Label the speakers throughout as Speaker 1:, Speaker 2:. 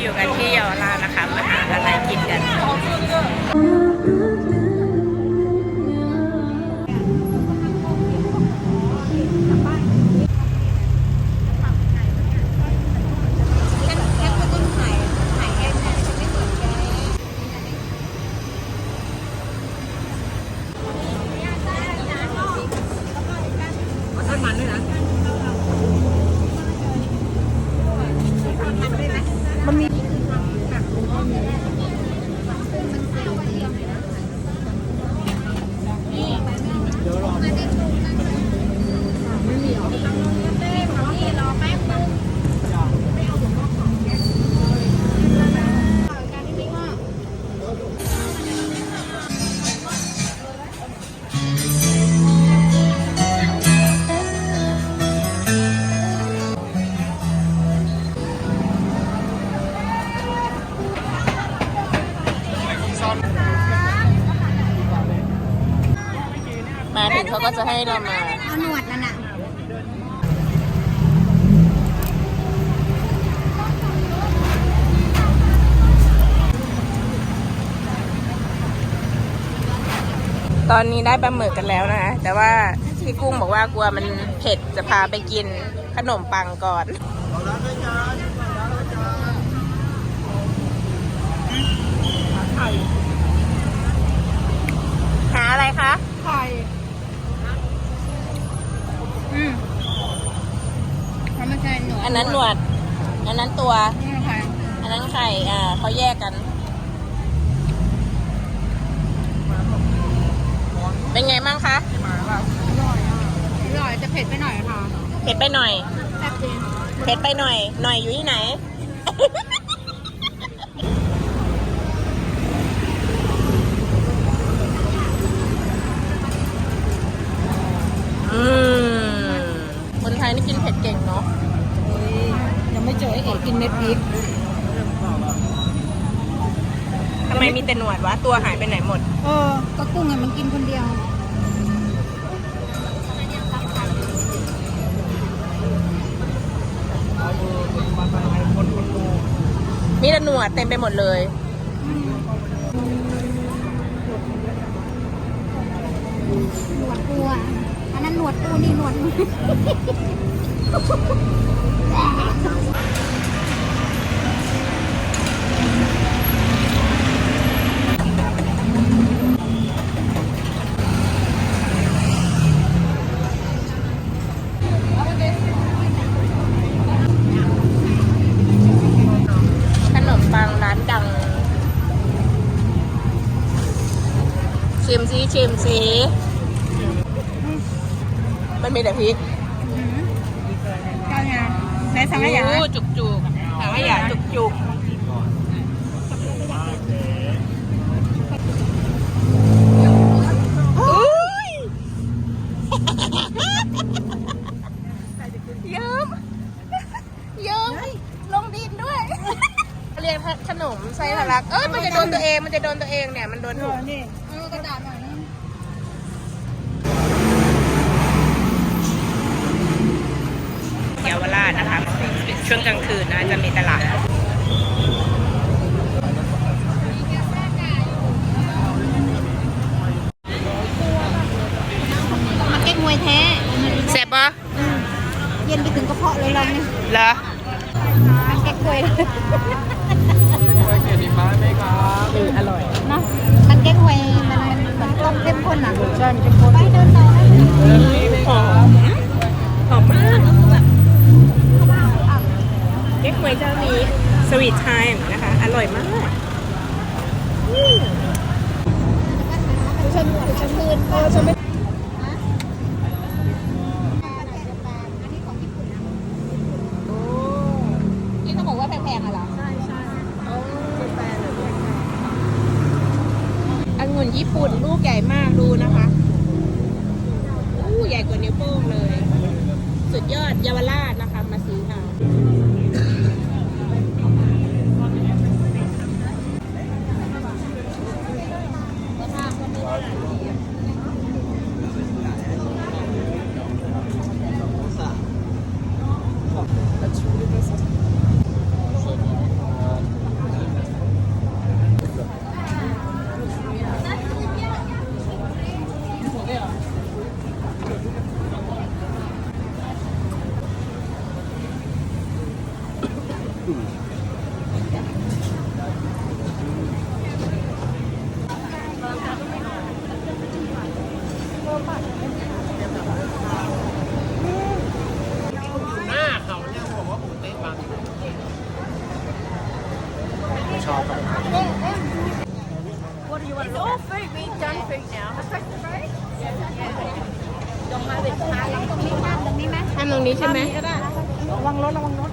Speaker 1: อยู่กันที่เยาวราชนะคะมาหาอะไรกินกัน เขาก็จะให้เรามา
Speaker 2: เอาหนวดนั่นน่ะ
Speaker 1: ตอนนี้ได้ปลาหมึกกันแล้วนะคะแต่ว่าพี่กุ้งบอกว่ากลัวมันเผ็ดจะพาไปกินขนมปังก่อนหาอะไรคะ
Speaker 2: ไข่อืมมันไม่ใช่หนวด
Speaker 1: อันนั้นหนวด อันนั้นตัว
Speaker 2: นี่ไข่
Speaker 1: อันนั้นไข่ อ่าเขาแยกกัน เป็นไงบ้างคะ
Speaker 2: อร่อยอะอร่อยจะเผ็ดไปหน่อยค่ะ
Speaker 1: เผ็ดไปหน่อย
Speaker 2: แซ่บจริง
Speaker 1: เผ็ดไปหน่อย หน่อยอยู่ที่ไหน อืมคนไทยนี่กินเผ็ดเก่งเนาะ
Speaker 2: ยัง ไม่เจอไอ้เอกกินเม็ดพริก
Speaker 1: ทำไมมีแต่หนวดวะ ตัวหายไปไหนหมด
Speaker 2: เออก็กุ้งอะมันกินคนเดียว
Speaker 1: มีแต่หนวดเต็มไปหมดเลย
Speaker 2: หนวดปูอะอันนั้นหนวดปูนี่หนวด
Speaker 1: ขนมปังร้านดัง ชิมซิชิมซิมันมีแต่พริก
Speaker 2: ก็ไงในสังขยา
Speaker 1: โอ้จุกจุกสังขยาจุกจุกอุ้ยเยิ้มเยิ้มลงดินด้วย เรียนขนมไส้ทะลัก เอ้ยมันจะโดนตัวเอง มันจะโดนตัวเองเนี่ย มันโดน
Speaker 2: เอ
Speaker 1: ถู
Speaker 2: อกนี่เออ กระดาษหน่อยนึง
Speaker 1: เยาวราชนะคะช่วงกลางคืนนะจะมีตลาด
Speaker 2: มาเก๊กมวยแท้
Speaker 1: เสร็จปะ
Speaker 2: เย็นไปถึงกระเพาะเลยลองนี่
Speaker 1: เหรอ
Speaker 2: มันเก๊กมวยเลย
Speaker 1: เอออร่อย
Speaker 2: เนาะมันเก๊กมวยมันมันมัน ต้มเข้มข้นอะใช่เข้มข้นไปเดินต่อ
Speaker 1: หอมหอมมากเก๊กฮวยเจ้านี้สวีทไทม์นะคะ อร่อยมาก
Speaker 2: ชมชมคืนเออชมไม่
Speaker 1: นี่เขาบอกว่าแพงๆอะเหรอ ใช่ใช่องุ่ นญี่ปุ่นลูกใหญ่มากดูนะคะอู้ใหญ่กว่านิ้วโป้งเลย สุดยอดเยาวราช
Speaker 3: หน้าเขาเนี่ยบอกว่าผมเตะบาง
Speaker 4: ชอบ
Speaker 2: It's all food. We've done food now. Don't have it. ตรงนี้นั่งตรงนี้ไหม
Speaker 1: ทำตรงนี้ใช่ไหม
Speaker 2: ก็ได้ระวังรถระวังรถ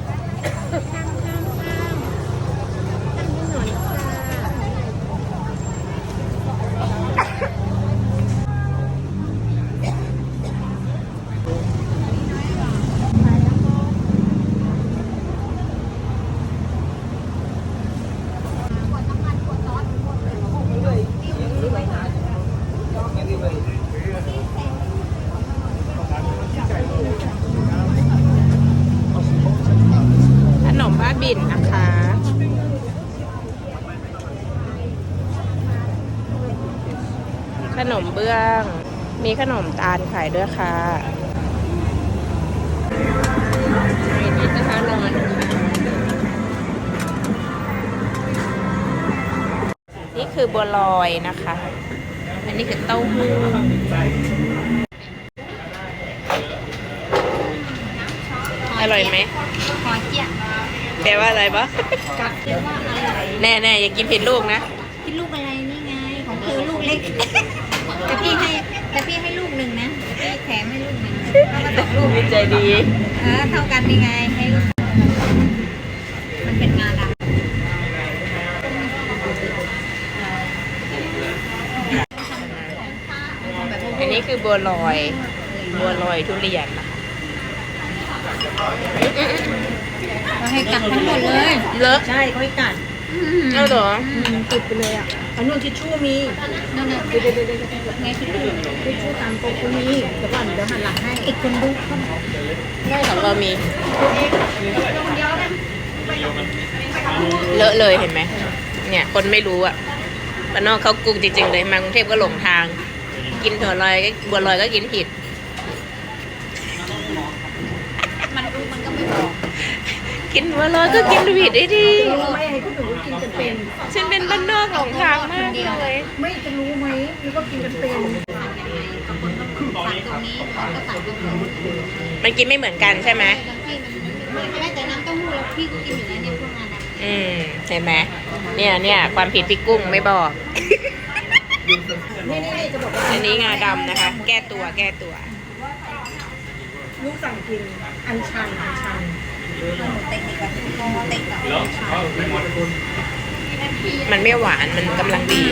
Speaker 1: ขนม บินนะคะ ขนมเบื้อง มีขนมตาลขายด้วยค่ะมีที่กระทะร้อนนี่คือบัวลอยนะคะ อันนี้คือเต้าหู้อร่อยไหม
Speaker 2: ขอเจี๊ยบ
Speaker 1: แปลว่าอะไรปะ
Speaker 2: กับเรียกว่าอะไร
Speaker 1: แน่แน่ๆอย่ากินผิดลูกนะ
Speaker 2: พี่ลูกอะไรนี่ไง ของเธอลูกเล็ก แต่พี่ให้แต่พี่ให้ลูกหนึ่งนะพี่แถมให้ลูกหนึ่งเพราะว่าตกลูก
Speaker 1: ใจดี
Speaker 2: เออเท่ากันนี่ไงให้ลูกมันเป็นงานอะ
Speaker 1: อันนี้คือบัวลอย บัวลอยทุเรียนนะคะ
Speaker 2: เรา ให้กัดทั้งหมดเลย
Speaker 1: เลอะ
Speaker 5: ใช่เขาให้กัด
Speaker 1: เอาเหรอ
Speaker 5: ติดไปเลยอะเอานุ่นทิชชู่มี
Speaker 2: นั่นน่ะ
Speaker 5: เดี๋ยวเดี๋ยวเดี๋ยวเดี๋ยว
Speaker 2: ไงคิดดู
Speaker 5: ทิชชู่ตามโต๊ะก็มีเดี๋ยวก่อนเดี๋ยวหันหลังให้
Speaker 2: อีกคนดูเขา
Speaker 1: ไม่ของเรามีเลอะเลยเห็นไหมเนี่ยคนไม่รู้อะบ้านนอกเขากรุงจริงๆเลยมากรุงเทพก็หลงทาง กินถั่วลอยก็บัวลอยก็กินผิด
Speaker 2: มันรู้มันก็ไม่บอก
Speaker 1: กินบัวลอยก็กินผิดได้ดี
Speaker 5: รู้ไหมให้คนอื่นก็กินกันเป็น
Speaker 1: ฉันเป็นบ้านนอกหลงทางมากเลย
Speaker 5: ไม่จะรู้ไหมนึกว่ากินกันเป็น
Speaker 2: สั่งตรงนี้ก็สั่งตรงนู้น
Speaker 1: มันกินไม่เหมือนกันใช่ไหม
Speaker 2: บางที่มันไม่แต่น้ำเต้าหู้แล้วพี่ก็กินอยู่แล้วเนี่ยพวกนั้นอะ
Speaker 1: อืมเห็นไหมเนี่ยเนี่ยความผิดพี่กุ้งไม่บอก
Speaker 5: นี่นี่นี่จะบอกว่า
Speaker 1: อันนี้งาดำนะคะ แก้ตัวแก้ตัว
Speaker 5: ลูกสั่งกินอันชันอันชัน
Speaker 2: เต็กดีกว่าเต็กกับ
Speaker 1: มันไม่หวานมันกำลังดี